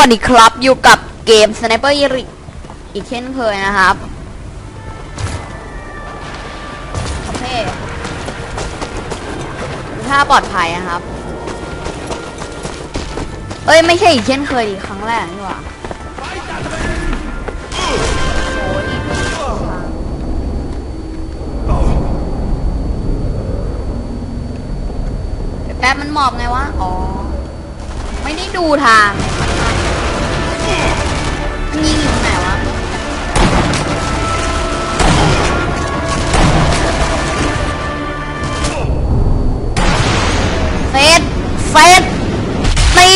วัสดีครับอยู่กับเกม Sniper e r i อีกเช่นเคยนะครับโอเคดูท่าปลอดภัยนะครับ เอ้ย ไม่ใช่อีกเช่นเคยดิครั้งแรกนี่หว่าแป๊บมันหมอบไงวะ อ๋อ ไม่ได้ดูทาง นยิงอยู่ไหนวะเฟสเฟสตี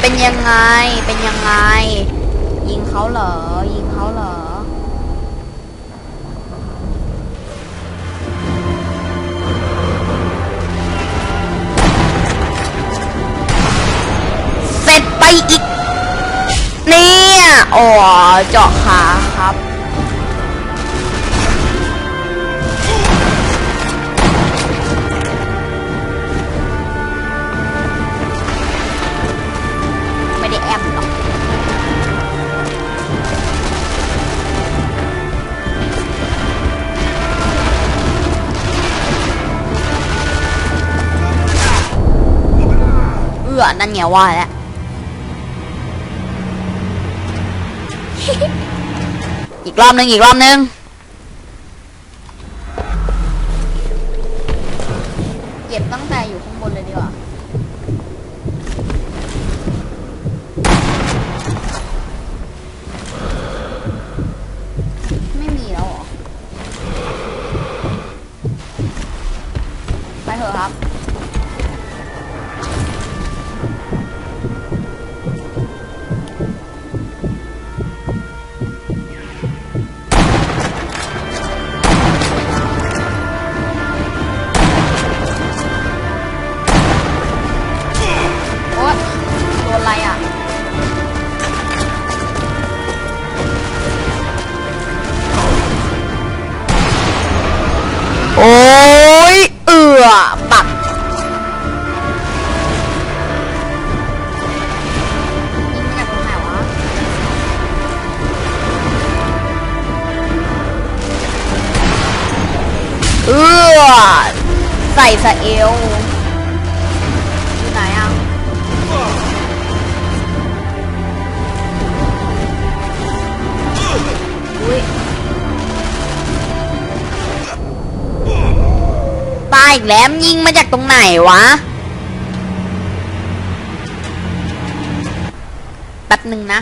เป็นยังไง เป็นยังไง ยิงเขาเหรอ ยิงเขาเหรอเสร็จไปอีก อ๋อ เจาะขาครับ ไม่ได้แอมหรอกเอือนั่นไงว่าแล้ว อีกรอบหนึ่งอีกรอบหนึ่งเก็บตั้งแต่อยู่ข้างบนเลยดีกว่าไม่มีแล้วเหรอ ไปเถอะครับ ใส่สะเอวอยู่ไหนอะอุ้ยตายอีกแล้วยิงมาจากตรงไหนวะ แป๊บหนึ่งนะ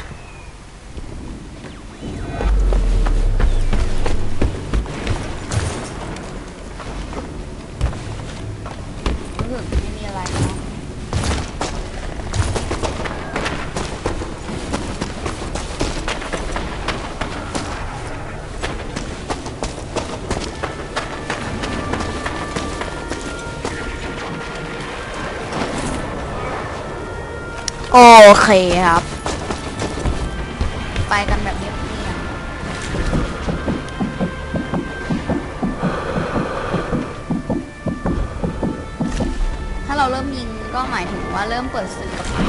โอเคครับ ไปกันแบบเงียบๆถ้าเราเริ่มยิงก็หมายถึงว่าเริ่มเปิดศึกกับมัน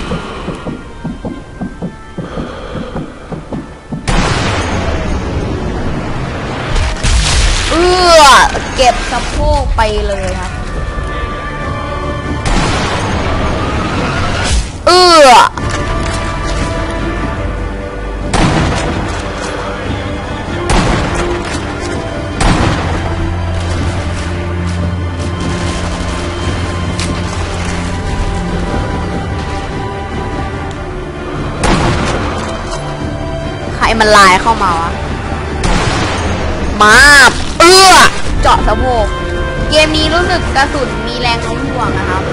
เอื้อเก็บสะโพกไปเลยครับ มันลายเข้ามาวะ มาเอื้อ เจาะสะโพก เกมนี้รู้สึกกระสุนมีแรงโน้มถ่วงนะครับ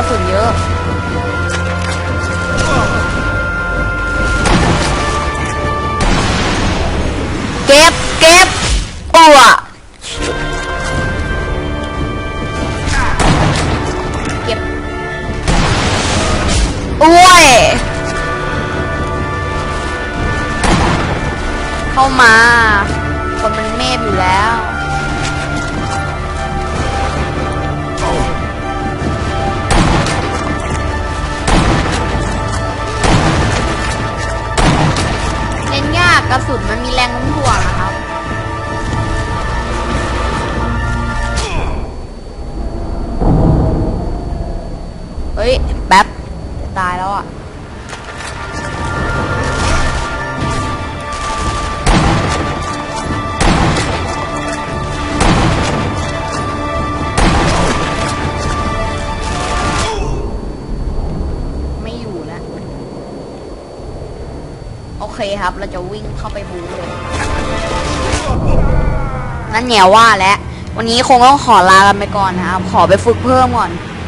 ระสุนเยอะ เก็บ เก็บปัวเก็บอ้ยเข้ามาคนมันเมฟอยู่แล้ว กระสุน เคครับ เราจะวิ่งเข้าไปบูเลยนั่นแง่ว่าแล้ววันนี้คงต้องขอลากันไปก่อนนะครับ ขอไปฝึกเพิ่มก่อน